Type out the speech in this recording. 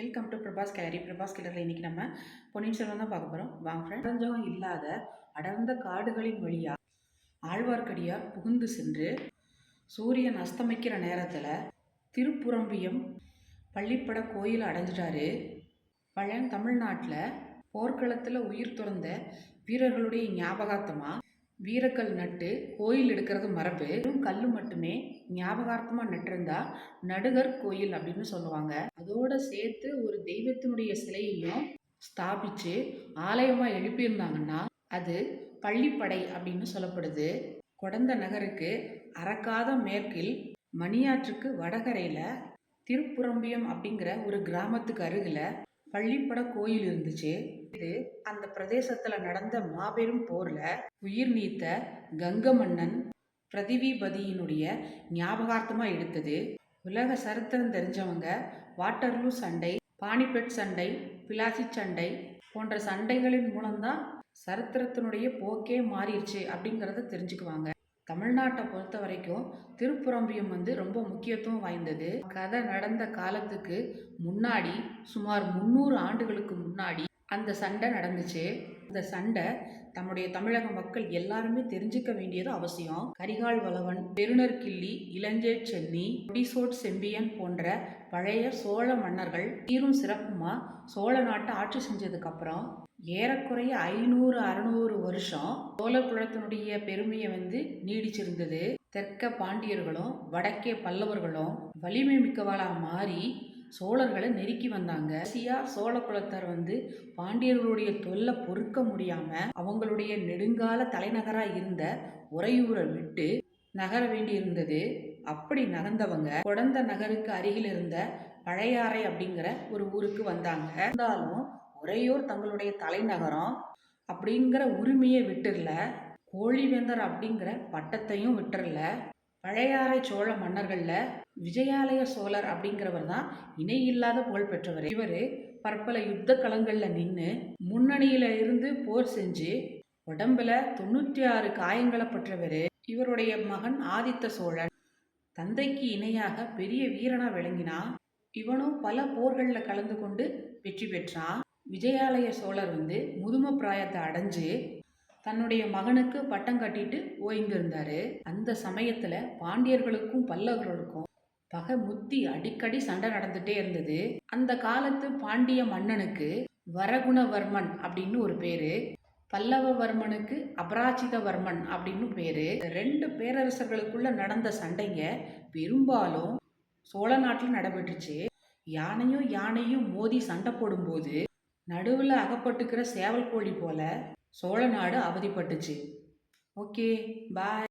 Welcome to Prabhas gallery Prabhas கேலரியில் இன்றைக்கி நம்ம பொன்னியின் செல்வன் தான் பார்க்க போகிறோம் வாங்க ஃப்ரெண்ட் இல்லாத அடர்ந்த காடுகளின் வழியாக ஆழ்வார்க்கடியார் புகுந்து சென்று சூரியன் அஸ்தமிக்கிற நேரத்தில் திருப்புறம்பியம் பள்ளிப்பட கோயில் அடைஞ்சிட்டாரு. பழைய தமிழ்நாட்டில் போர்க்களத்தில் உயிர் துறந்த வீரர்களுடைய ஞாபகார்த்தமாக வீரக்கல் நட்டு கோயில் எடுக்கிறது மரபு. வெறும் கல் மட்டுமே ஞாபகார்த்தமாக நட்டிருந்தா நடுகர் கோயில் அப்படின்னு சொல்லுவாங்க. அதோட சேர்த்து ஒரு தெய்வத்தினுடைய சிலையையும் ஸ்தாபிச்சு ஆலயமாக எழுப்பியிருந்தாங்கன்னா அது பள்ளிப்படை அப்படின்னு சொல்லப்படுது. கொடந்த நகருக்கு அறக்காத மேற்கில் மணியாற்றுக்கு வடகரையில் திருப்புறம்பியம் அப்படிங்கிற ஒரு கிராமத்துக்கு அருகில் பள்ளிப்பட கோயில் இருந்துச்சு. இது அந்த பிரதேசத்தில் நடந்த மாபெரும் போரில் உயிர் நீத்த கங்க மன்னன் பிரதிவிபதியினுடைய ஞாபகார்த்தமாக எடுத்தது. உலக சரித்திரம் தெரிஞ்சவங்க வாட்டர்லூ சண்டை பானிபெட் சண்டை பிலாசி சண்டை போன்ற சண்டைகளின் மூலம்தான் சரித்திரத்தினுடைய போக்கே மாறிடுச்சு அப்படிங்கிறத தெரிஞ்சுக்குவாங்க. தமிழ்நாட்டை பொறுத்த வரைக்கும் திருப்புறம்பியம் வந்து ரொம்ப முக்கியத்துவம் வாய்ந்தது. கதை நடந்த காலத்துக்கு முன்னாடி சுமார் முந்நூறு ஆண்டுகளுக்கு முன்னாடி அந்த சண்டை நடந்துச்சு. அந்த சண்டை தம்முடைய தமிழக மக்கள் எல்லாருமே தெரிஞ்சுக்க வேண்டியது அவசியம். கரிகால் வளவன் பெருநர் கிள்ளி இளஞ்சே சென்னி செம்பியன் போன்ற பழைய சோழ மன்னர்கள் சீரும் சிறப்புமா சோழ நாட்டை ஆட்சி செஞ்சதுக்கு அப்புறம் ஏறக்குறைய ஐநூறு அறநூறு வருஷம் சோழ குலத்தினுடைய பெருமையை வந்து நீடிச்சிருந்தது. தெற்க பாண்டியர்களும் வடக்கே பல்லவர்களும் வலிமை மிக்கவளாக மாறி சோழர்களை நெருக்கி வந்தாங்க. சியா சோழ குலத்தார் வந்து பாண்டியர்களுடைய தொல்லை பொறுக்க முடியாம அவங்களுடைய நெடுங்கால தலைநகரா இருந்த உறையூரை விட்டு நகர வேண்டி இருந்தது அப்படி நகர்ந்தவங்க குடந்த நகருக்கு அருகில் இருந்த பழையாறை அப்படிங்கிற ஒரு ஊருக்கு வந்தாங்க. இருந்தாலும் உறையூர் தங்களுடைய தலைநகரம் அப்படிங்கிற உரிமையை விட்டுறல. கோழிவேந்தர் அப்படிங்கிற பட்டத்தையும் விட்டுறல. பழையாறை சோழ மன்னர்களில் விஜயாலய சோழர் அப்படிங்கிறவர் தான் இணை இல்லாத புகழ் பெற்றவர். இவர் பற்பல யுத்த களங்களில் நின்று முன்னணியில இருந்து போர் செஞ்சு உடம்புல தொண்ணூற்றி ஆறு காயங்களை பெற்றவர். இவருடைய மகன் ஆதித்த சோழன். தந்தைக்கு இணையாக பெரிய வீரனா விளங்கினான் இவனும் பல போர்களில் கலந்து கொண்டு வெற்றி பெற்றான். விஜயாலய சோழர் வந்து முதும பிராயத்தை அடைஞ்சு தன்னுடைய மகனுக்கு பட்டம் கட்டிட்டு ஓய்ந்திருந்தாரு. அந்த சமயத்துல பாண்டியர்களுக்கும் பல்லவர்களுக்கும் பகை முத்தி அடிக்கடி சண்டை நடந்துட்டே இருந்தது. அந்த காலத்து பாண்டிய மன்னனுக்கு வரகுணவர்மன் அப்படின்னு ஒரு பேரு பல்லவவர்மனுக்கு அபராஜிதவர்மன் அப்படின்னு பேரு. ரெண்டு பேரரசர்களுக்குள்ள நடந்த சண்டைங்க பெரும்பாலும் சோழ நாட்டில் நடைபெற்றுச்சு. யானையும் யானையும் மோதி சண்டை போடும்போது நடுவில் அகப்பட்டுக்கிற சேவல் கோழி போல சோழ நாடு அவதிப்பட்டுச்சு. Okay bye.